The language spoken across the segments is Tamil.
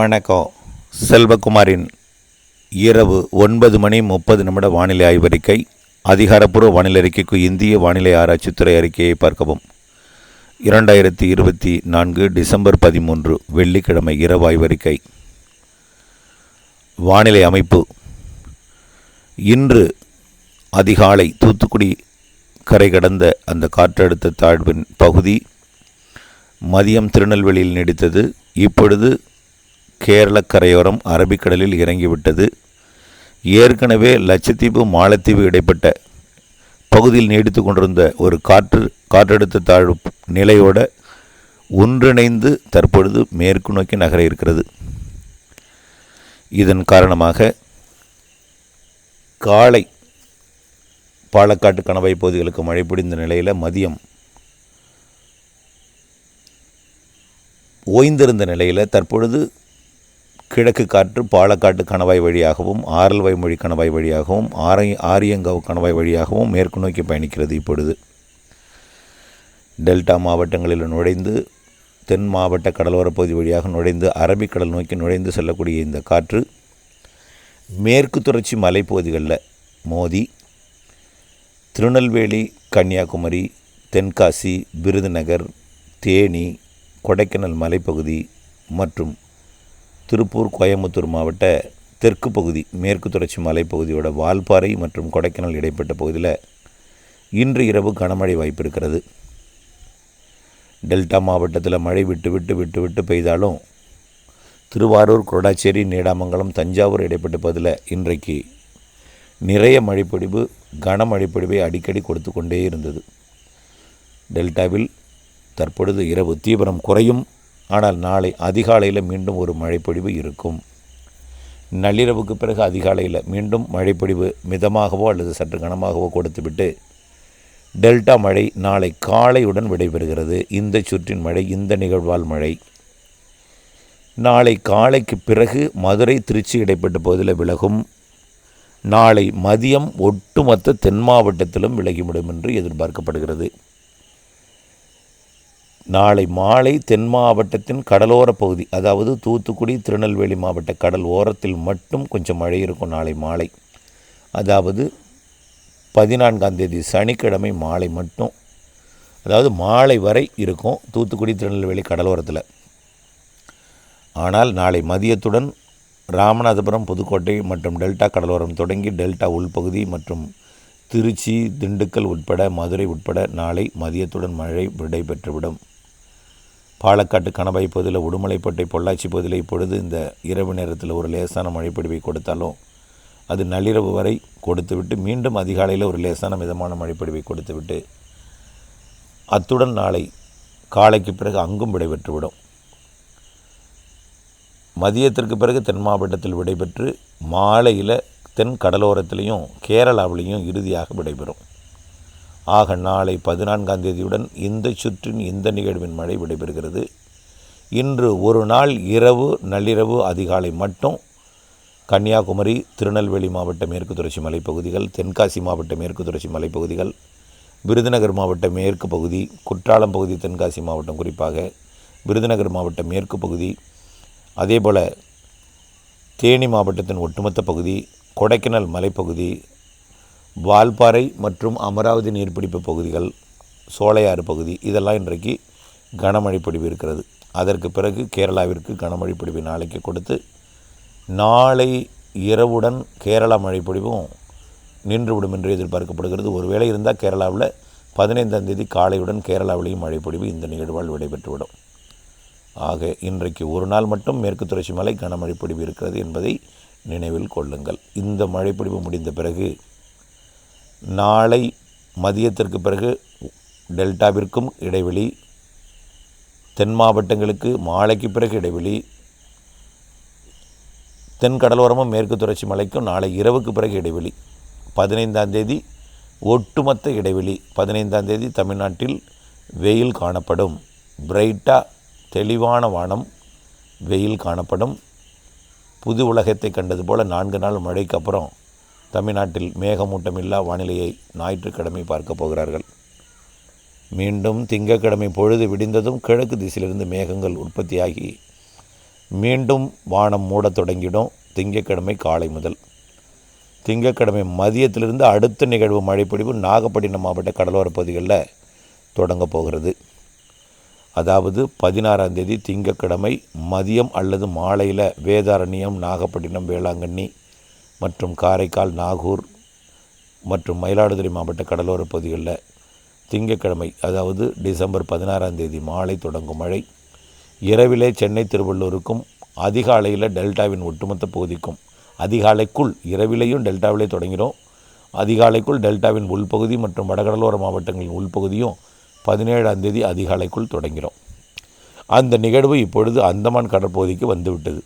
வணக்கம். செல்வகுமாரின் இரவு ஒன்பது மணி முப்பது நிமிட வானிலை ஆய்வறிக்கை. அதிகாரப்பூர்வ வானிலை அறிக்கைக்கு இந்திய வானிலை ஆராய்ச்சித்துறை அறிக்கையை பார்க்கவும். இரண்டாயிரத்தி இருபத்தி நான்கு டிசம்பர் பதிமூன்று வெள்ளிக்கிழமை இரவு ஆய்வறிக்கை. வானிலை அமைப்பு. இன்று அதிகாலை தூத்துக்குடி கரை கடந்த அந்த காற்றழுத்த தாழ்வின் பகுதி மதியம் திருநெல்வேலியில் நீடித்தது. இப்பொழுது கேரள கரையோரம் அரபிக்கடலில் இறங்கிவிட்டது. ஏற்கனவே லட்சத்தீவு மாலத்தீவு இடைப்பட்ட பகுதியில் நீடித்து கொண்டிருந்த ஒரு காற்று காற்றழுத்த தாழ்வு நிலையோட ஒன்றிணைந்து தற்பொழுது மேற்கு நோக்கி நகர இருக்கிறது. இதன் காரணமாக காலை பாலக்காட்டு கணவாய் பகுதிகளுக்கு மழை பிடிந்த நிலையில் மதியம் ஓய்ந்திருந்த நிலையில் தற்பொழுது கிழக்கு காற்று பாலக்காட்டு கணவாய் வழியாகவும் ஆரல்வாய் மொழி கணவாய் வழியாகவும் ஆரை ஆரியங்காவ் கணவாய் வழியாகவும் மேற்கு நோக்கி பயணிக்கிறது இப்பொழுது. டெல்டா மாவட்டங்களில் நுழைந்து தென் மாவட்ட கடலோரப் பகுதி வழியாக நுழைந்து அரபிக்கடல் நோக்கி நுழைந்து செல்லக்கூடிய இந்த காற்று மேற்கு தொடர்ச்சி மலைப்பகுதிகளில் மோதி திருநெல்வேலி கன்னியாகுமரி தென்காசி விருதுநகர் தேனி கொடைக்கானல் மலைப்பகுதி மற்றும் திருப்பூர் கோயம்புத்தூர் மாவட்ட தெற்கு பகுதி மேற்கு தொடர்ச்சி மலைப்பகுதியோட வால்பாறை மற்றும் கொடைக்கானல் இடைப்பட்ட பகுதியில் இன்று இரவு கனமழை வாய்ப்பு இருக்கிறது. டெல்டா மாவட்டத்தில் மழை விட்டு விட்டு விட்டு விட்டு பெய்தாலும் திருவாரூர் கொடாச்சேரி நீடாமங்கலம் தஞ்சாவூர் இடைப்பட்ட பகுதியில் இன்றைக்கு நிறைய மழைப்பொழிவு கனமழைப்பொழிவை அடிக்கடி கொடுத்து கொண்டே இருந்தது. டெல்டாவில் தற்பொழுது இரவு தீவிரம் குறையும். ஆனால் நாளை அதிகாலையில் மீண்டும் ஒரு மழைப்பொழிவு இருக்கும். நள்ளிரவுக்கு பிறகு அதிகாலையில் மீண்டும் மழைப்பொழிவு மிதமாகவோ அல்லது சற்று கனமாகவோ கொடுத்துவிட்டு டெல்டா மழை நாளை காலையுடன் விடைபெறுகிறது. இந்த சுற்றின் மழை இந்த நிகழ்வால் மழை. நாளை காலைக்கு பிறகு மதுரை திருச்சி இடைப்பட்ட பகுதியில் விலகும். நாளை மதியம் ஒட்டுமொத்த தென் மாவட்டத்திலும் விலகிவிடும் என்று எதிர்பார்க்கப்படுகிறது. நாளை மாலை தென் மாவட்டத்தின் கடலோர பகுதி அதாவது தூத்துக்குடி திருநெல்வேலி மாவட்ட கடல் ஓரத்தில் மட்டும் கொஞ்சம் மழை இருக்கும் நாளை மாலை. அதாவது பதினான்காம் தேதி சனிக்கிழமை மாலை மட்டும். அதாவது மாலை வரை இருக்கும் தூத்துக்குடி திருநெல்வேலி கடலோரத்தில். ஆனால் நாளை மதியத்துடன் ராமநாதபுரம் புதுக்கோட்டை மற்றும் டெல்டா கடலோரம் தொடங்கி டெல்டா உள்பகுதி மற்றும் திருச்சி திண்டுக்கல் உட்பட மதுரை உட்பட நாளை மதியத்துடன் மழை விடைபெற்றுவிடும். பாலக்காட்டு கணவாய் பகுதியில் உடுமலைப்பேட்டை பொள்ளாச்சி பகுதியில் இப்பொழுது இந்த இரவு நேரத்தில் ஒரு லேசான மழைப்பொழிவை கொடுத்தாலும் அது நள்ளிரவு வரை கொடுத்துவிட்டு மீண்டும் அதிகாலையில் ஒரு லேசான மிதமான மழைப்பொழிவை கொடுத்துவிட்டு அத்துடன் நாளை காலைக்கு பிறகு அங்கும் விடைபெற்றுவிடும். மதியத்திற்கு பிறகு தென் மாவட்டத்தில் விடைபெற்று மாலையில் தென் கடலோரத்திலையும் கேரளாவிலையும் இறுதியாக விடைபெறும். ஆக நாளை பதினான்காம் தேதியுடன் இந்த சுற்றின் இந்த நிகழ்வின் மழை விடைபெறுகிறது. இன்று ஒரு நாள் இரவு நள்ளிரவு அதிகாலை மட்டும் கன்னியாகுமரி திருநெல்வேலி மாவட்ட மேற்கு தொடர்ச்சி மலைப்பகுதிகள் தென்காசி மாவட்ட மேற்கு தொடர்ச்சி மலைப்பகுதிகள் விருதுநகர் மாவட்ட மேற்கு பகுதி குற்றாலம் பகுதி தென்காசி மாவட்டம் குறிப்பாக விருதுநகர் மாவட்ட மேற்கு பகுதி அதேபோல் தேனி மாவட்டத்தின் ஒட்டுமொத்த பகுதி கொடைக்கானல் மலைப்பகுதி வால்பாறை மற்றும் அமராவதி நீர்பிடிப்பு பகுதிகள் சோலையாறு பகுதி இதெல்லாம் இன்றைக்கு கனமழை பொழிவு இருக்கிறது. அதற்கு பிறகு கேரளாவிற்கு கனமழை பொழிவு நாளைக்கு கொடுத்து நாளை இரவுடன் கேரளா மழை பொழிவும் நின்றுவிடும் என்று எதிர்பார்க்கப்படுகிறது. ஒருவேளை இருந்தால் கேரளாவில் பதினைந்தாம் தேதி காலையுடன் கேரளாவிலேயும் மழை பொழிவு இந்த நிகழ்வால் விடைபெற்றுவிடும். ஆக இன்றைக்கு ஒரு நாள் மட்டும் மேற்கு தொடர்ச்சி மலை கனமழை பொழிவு இருக்கிறது என்பதை நினைவில் கொள்ளுங்கள். இந்த மழைப்பொழிவு முடிந்த பிறகு நாளை மதியத்திற்கு பிறகு டெல்டாவிற்கும் இடைவெளி. தென் மாவட்டங்களுக்கு மாலைக்கு பிறகு இடைவெளி. தென் கடலோரமும் மேற்கு தொடர்ச்சி மலைக்கும் நாளை இரவுக்கு பிறகு இடைவெளி. பதினைந்தாம் தேதி ஒட்டுமொத்த இடைவெளி. பதினைந்தாம் தேதி தமிழ்நாட்டில் வெயில் காணப்படும். பிரைட்டாக தெளிவான வானம் வெயில் காணப்படும். புது உலகத்தை கண்டது போல் நான்கு நாள் மழைக்கு அப்புறம் தமிழ்நாட்டில் மேகமூட்டமில்லா வானிலையை ஞாயிற்றுக்கிழமை பார்க்க போகிறார்கள். மீண்டும் திங்கட்கிழமை பொழுது விடிந்ததும் கிழக்கு திசையிலிருந்து மேகங்கள் உற்பத்தியாகி மீண்டும் வானம் மூடத் தொடங்கிடும் திங்கக்கிழமை காலை முதல். திங்கக்கிழமை மதியத்திலிருந்து அடுத்த நிகழ்வு மழைப்பொழிவு நாகப்பட்டினம் மாவட்ட கடலோரப் பகுதிகளில் தொடங்கப் போகிறது. அதாவது பதினாறாம் தேதி திங்கக்கிழமை மதியம் அல்லது மாலையில் வேதாரண்யம் நாகப்பட்டினம் வேளாங்கண்ணி மற்றும் காரைக்கால் நாகூர் மற்றும் மயிலாடுதுறை மாவட்ட கடலோரப் பகுதிகளில் திங்கட்கிழமை அதாவது டிசம்பர் பதினாறாம் தேதி மாலை தொடங்கும் மழை. இரவிலே சென்னை திருவள்ளூருக்கும் அதிகாலையில் டெல்டாவின் ஒட்டுமொத்த பகுதிக்கும் அதிகாலைக்குள் இரவிலேயும் டெல்டாவிலே தொடங்கிடும். அதிகாலைக்குள் டெல்டாவின் உள்பகுதி மற்றும் வடகடலோர மாவட்டங்களின் உள்பகுதியும் பதினேழாம் தேதி அதிகாலைக்குள் தொடங்கிடும். அந்த நிகழ்வு இப்பொழுது அந்தமான் கடற்பகுதிக்கு வந்துவிட்டது.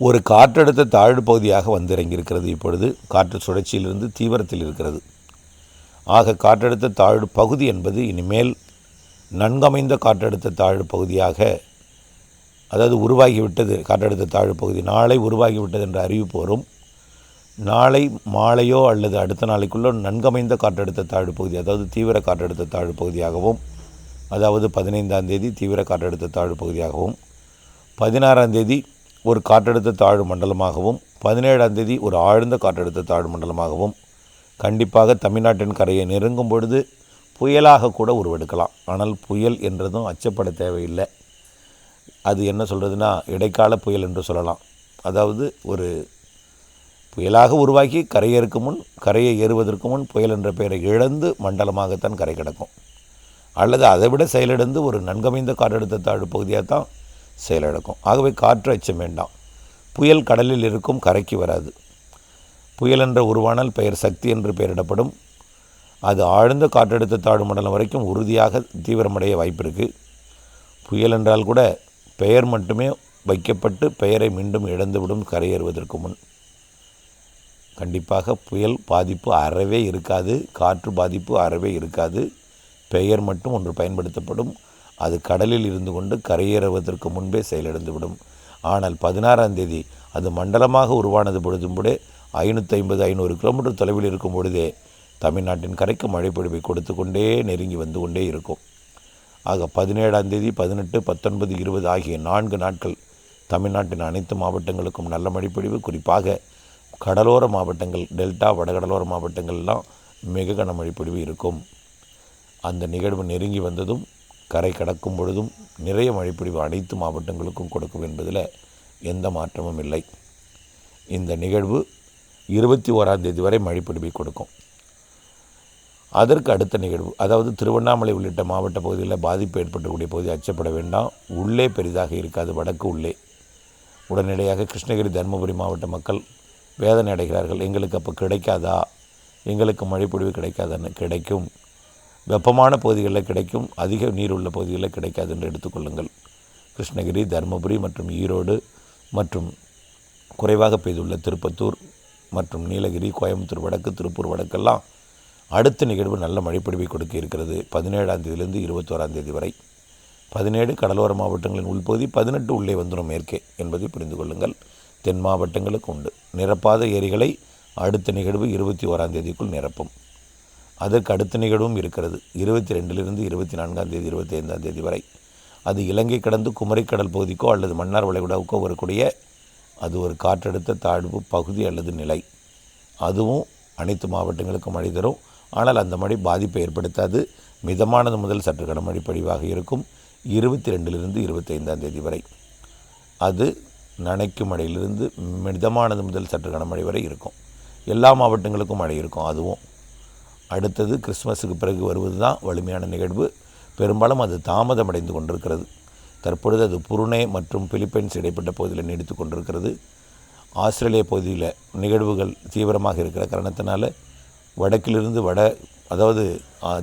ஒரு காற்றழுத்த தாழ்வு பகுதியாக வந்திறங்கியிருக்கிறது இப்பொழுது. காற்று சுழற்சியிலிருந்து தீவிரத்தில் இருக்கிறது. ஆக காற்றழுத்த தாழ்வு பகுதி என்பது இனிமேல் நன்கமைந்த காற்றழுத்த தாழ்வு பகுதியாக அதாவது உருவாகிவிட்டது. காற்றழுத்த தாழ்வு பகுதி நாளை உருவாகிவிட்டது என்ற அறிவிப்பு வரும் நாளை மாலையோ அல்லது அடுத்த நாளைக்குள்ளோ நன்கமைந்த காற்றழுத்த தாழ்வு பகுதி அதாவது தீவிர காற்றழுத்த தாழ்வு பகுதியாகவும் அதாவது பதினைந்தாம் தேதி தீவிர காற்றழுத்த தாழ்வு பகுதியாகவும் பதினாறாம் தேதி ஒரு காற்றழுத்த தாழ்வு மண்டலமாகவும் பதினேழாம் தேதி ஒரு ஆழ்ந்த காற்றழுத்த தாழ்வு மண்டலமாகவும் கண்டிப்பாக தமிழ்நாட்டின் கரையை நெருங்கும் பொழுது புயலாக கூட உருவெடுக்கலாம். ஆனால் புயல் என்றதும் அச்சப்பட தேவையில்லை. அது என்ன சொல்கிறதுனா இடைக்கால புயல் என்று சொல்லலாம். அதாவது ஒரு புயலாக உருவாக்கி கரையேறுக்கு முன் கரையை ஏறுவதற்கு முன் புயல் என்ற பெயரை இழந்து மண்டலமாகத்தான் கரை கிடக்கும். அல்லது அதை விட செயலிழந்து ஒரு நன்கமைந்த காற்றழுத்த தாழ்வு பகுதியாக தான் செயலிழக்கும். ஆகவே காற்று அச்சம் வேண்டாம். புயல் கடலில் இருக்கும் கரைக்கு வராது. புயல் என்ற உருவானால் பெயர் சக்தி என்று பெயரிடப்படும். அது ஆழ்ந்த காற்றழுத்த தாழ்வு மண்டலம் வரைக்கும் உறுதியாக தீவிரமடைய வாய்ப்பு இருக்குது புயல் என்றால் கூட பெயர் மட்டுமே வைக்கப்பட்டு பெயரை மீண்டும் இழந்துவிடும் கரையேறுவதற்கு முன். கண்டிப்பாக புயல் பாதிப்பு அறவே இருக்காது. காற்று பாதிப்பு அறவே இருக்காது. பெயர் மட்டும் ஒன்று பயன்படுத்தப்படும். அது கடலில் இருந்து கொண்டு கரையேறுவதற்கு முன்பே செயலிழந்துவிடும் ஆனால் பதினாறாம் தேதி அது மண்டலமாக உருவானது பொழுதும் ஐநூற்றி ஐம்பது ஐநூறு கிலோமீட்டர் தொலைவில் இருக்கும் பொழுதே தமிழ்நாட்டின் கரைக்கு மழைப்பொழிவை கொடுத்து கொண்டே நெருங்கி வந்து கொண்டே இருக்கும். ஆக பதினேழாம் தேதி பதினெட்டு பத்தொன்பது இருபது ஆகிய நான்கு நாட்கள் தமிழ்நாட்டின் அனைத்து மாவட்டங்களுக்கும் நல்ல மழைப்பொழிவு. குறிப்பாக கடலோர மாவட்டங்கள் டெல்டா வடகடலோர மாவட்டங்கள்லாம் மிக கன பொழிவு இருக்கும். அந்த நிகழ்வு நெருங்கி வந்ததும் கரை கடக்கும் பொழுதும் நிறைய மழைப்பொழிவு அனைத்து மாவட்டங்களுக்கும் கொடுக்கும் என்பதில் எந்த மாற்றமும் இல்லை. இந்த நிகழ்வு இருபத்தி ஓராம் தேதி வரை மழைப்பொழிவை கொடுக்கும். அதற்கு அடுத்த நிகழ்வு அதாவது திருவண்ணாமலை உள்ளிட்ட மாவட்ட பகுதிகளில் பாதிப்பு ஏற்பட்டக்கூடிய பகுதி அச்சப்பட வேண்டாம். உள்ளே பெரிதாக இருக்காது வடக்கு உள்ளே. உடனடியாக கிருஷ்ணகிரி தருமபுரி மாவட்ட மக்கள் வேதனை அடைகிறார்கள். எங்களுக்கு அப்போ கிடைக்காதா? எங்களுக்கு மழைப்பொழிவு கிடைக்காதான்னு கிடைக்கும். வெப்பமான பகுதிகளில் கிடைக்கும் அதிக நீர் உள்ள பகுதிகளில் கிடைக்காது என்று எடுத்துக்கொள்ளுங்கள். கிருஷ்ணகிரி தருமபுரி மற்றும் ஈரோடு மற்றும் குறைவாக பெய்துள்ள திருப்பத்தூர் மற்றும் நீலகிரி கோயம்புத்தூர் வடக்கு திருப்பூர் வடக்கெல்லாம் அடுத்த நிகழ்வு நல்ல மழைப்பொழிவை கொடுக்க இருக்கிறது. பதினேழாம் தேதியிலிருந்து இருபத்தோராம் தேதி வரை. பதினேழு கடலோர மாவட்டங்களின் உள்பகுதி பதினெட்டு உள்ளே வந்துடும் மேற்கே என்பதை புரிந்து கொள்ளுங்கள். தென் மாவட்டங்களுக்கு உண்டு. நிரப்பாத ஏரிகளை அடுத்த நிகழ்வு இருபத்தி ஓராம் தேதிக்குள் நிரப்பும். அதற்கு அடுத்த நிகழ்வும் இருக்கிறது. இருபத்தி ரெண்டிலிருந்து இருபத்தி நான்காம் தேதி இருபத்தி ஐந்தாம் தேதி வரை. அது இலங்கை கடந்து குமரிக்கடல் பகுதிக்கோ அல்லது மன்னார் வளைகுடாவுக்கோ வரக்கூடிய அது ஒரு காற்றழுத்த தாழ்வு பகுதி அல்லது நிலை. அதுவும் அனைத்து மாவட்டங்களுக்கும் மழை தரும். ஆனால் அந்த மழை பாதிப்பை ஏற்படுத்தாது. மிதமானது முதல் சற்று கனமழை பொழிவாக இருக்கும். இருபத்தி ரெண்டிலிருந்து இருபத்தைந்தாம் தேதி வரை. அது நனைக்கும் மழையிலிருந்து மிதமானது முதல் சற்று கனமழை வரை இருக்கும். எல்லா மாவட்டங்களுக்கும் மழை இருக்கும். அதுவும் அடுத்தது கிறிஸ்மஸுக்கு பிறகு வருவது தான் வலிமையான நிகழ்வு. பெரும்பாலும் அது தாமதமடைந்து கொண்டிருக்கிறது. தற்பொழுது அது புருனே மற்றும் பிலிப்பைன்ஸ் இடைப்பட்ட பகுதியில் நீடித்து கொண்டிருக்கிறது. ஆஸ்திரேலிய பகுதியில் நிகழ்வுகள் தீவிரமாக இருக்கிற காரணத்தினால வடக்கிலிருந்து வட அதாவது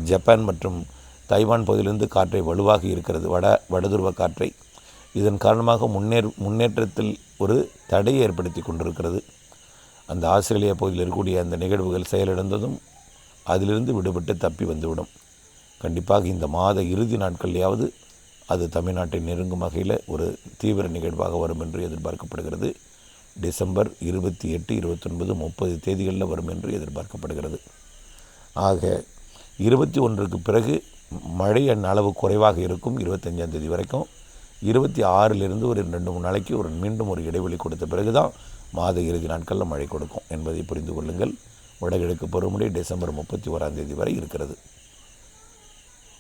ஜப்பான் மற்றும் தைவான் பகுதியிலிருந்து காற்றை வலுவாக இருக்கிறது. வட வடதுருவ காற்றை. இதன் காரணமாக முன்னேற் முன்னேற்றத்தில் ஒரு தடையை ஏற்படுத்தி கொண்டிருக்கிறது. அந்த ஆஸ்திரேலியா பகுதியில் இருக்கக்கூடிய அந்த நிகழ்வுகள் செயலிழந்ததும் அதிலிருந்து விடுபட்டு தப்பி வந்துவிடும். கண்டிப்பாக இந்த மாத இறுதி நாட்கள்லையாவது அது தமிழ்நாட்டை நெருங்கும் வகையில் ஒரு தீவிர நிகழ்வாக வரும் என்று எதிர்பார்க்கப்படுகிறது. டிசம்பர் இருபத்தி எட்டு இருபத்தொன்பது முப்பது தேதிகளில் வரும் என்று எதிர்பார்க்கப்படுகிறது. ஆக இருபத்தி ஒன்றுக்கு பிறகு மழை மழையின் அளவு குறைவாக இருக்கும் இருபத்தஞ்சாம் தேதி வரைக்கும். இருபத்தி ஆறிலிருந்து ஒரு ரெண்டு மூணு நாளைக்கு ஒரு மீண்டும் ஒரு இடைவெளி கொடுத்த பிறகு தான் மாத இறுதி நாட்களில் மழை கொடுக்கும் என்பதை புரிந்து கொள்ளுங்கள். வடகிழக்கு பருவமழை டிசம்பர் முப்பத்தி ஓராம் தேதி வரை இருக்கிறது.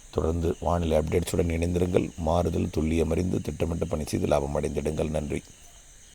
தொடர்ந்து வானிலை அப்டேட்ஸுடன் இணைந்திருங்கள். மாறுதல் துல்லியமறிந்து திட்டமிட்ட பணி செய்து லாபம் அடைந்திடுங்கள். நன்றி.